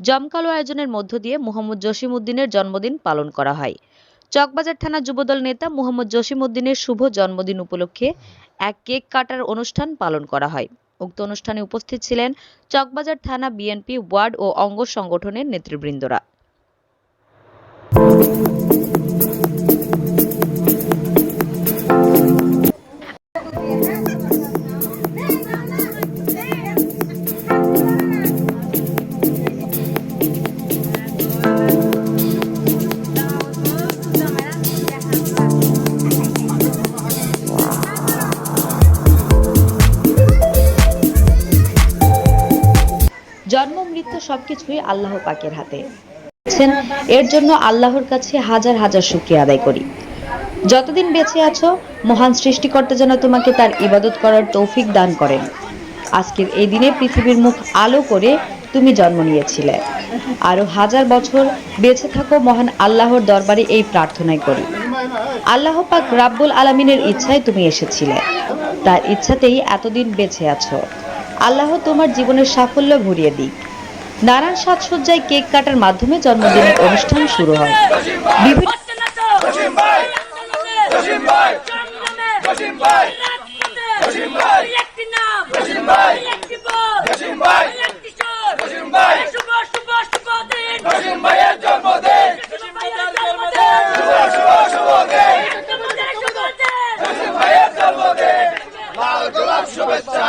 জমকালো আয়োজনের মধ্য দিয়ে মোহাম্মদ জসিম উদ্দিনের জন্মদিন পালন করা হয়। চকবাজার থানা যুবদল নেতা মোহাম্মদ জসিম উদ্দিনের শুভ জন্মদিন উপলক্ষে এক কেক কাটার অনুষ্ঠান পালন করা হয়। উক্ত অনুষ্ঠানে উপস্থিত ছিলেন চকবাজার থানা বিএনপি ওয়ার্ড ও অঙ্গ সংগঠনের নেতৃবৃন্দরা। জন্ম, মৃত্যু সবকিছুই আল্লাহ পাকের হাতে। এর জন্য আল্লাহর কাছে হাজার হাজার শুকরিয়া আদায় করি। যতদিন বেঁচে আছো, মহান সৃষ্টিকর্তা যেন তোমাকে তার ইবাদত করার তৌফিক দান করেন। আজকের এই দিনে পৃথিবীর মুখ আলো করে তুমি জন্ম নিয়েছিলে। আরও হাজার বছর বেঁচে থাকো মহান আল্লাহর দরবারে এই প্রার্থনাই করি। আল্লাহ পাক রাব্বুল আলামিনের ইচ্ছায় তুমি এসেছিলে। তার ইচ্ছাতেই এতদিন বেঁচে আছো। আল্লাহ তোমার জীবনের সাফল্য ভরিয়ে দিক। নানান সাজসজ্জায় কেক কাটার মাধ্যমে জন্মদিনের অনুষ্ঠান শুরু হয়। শুভেচ্ছা।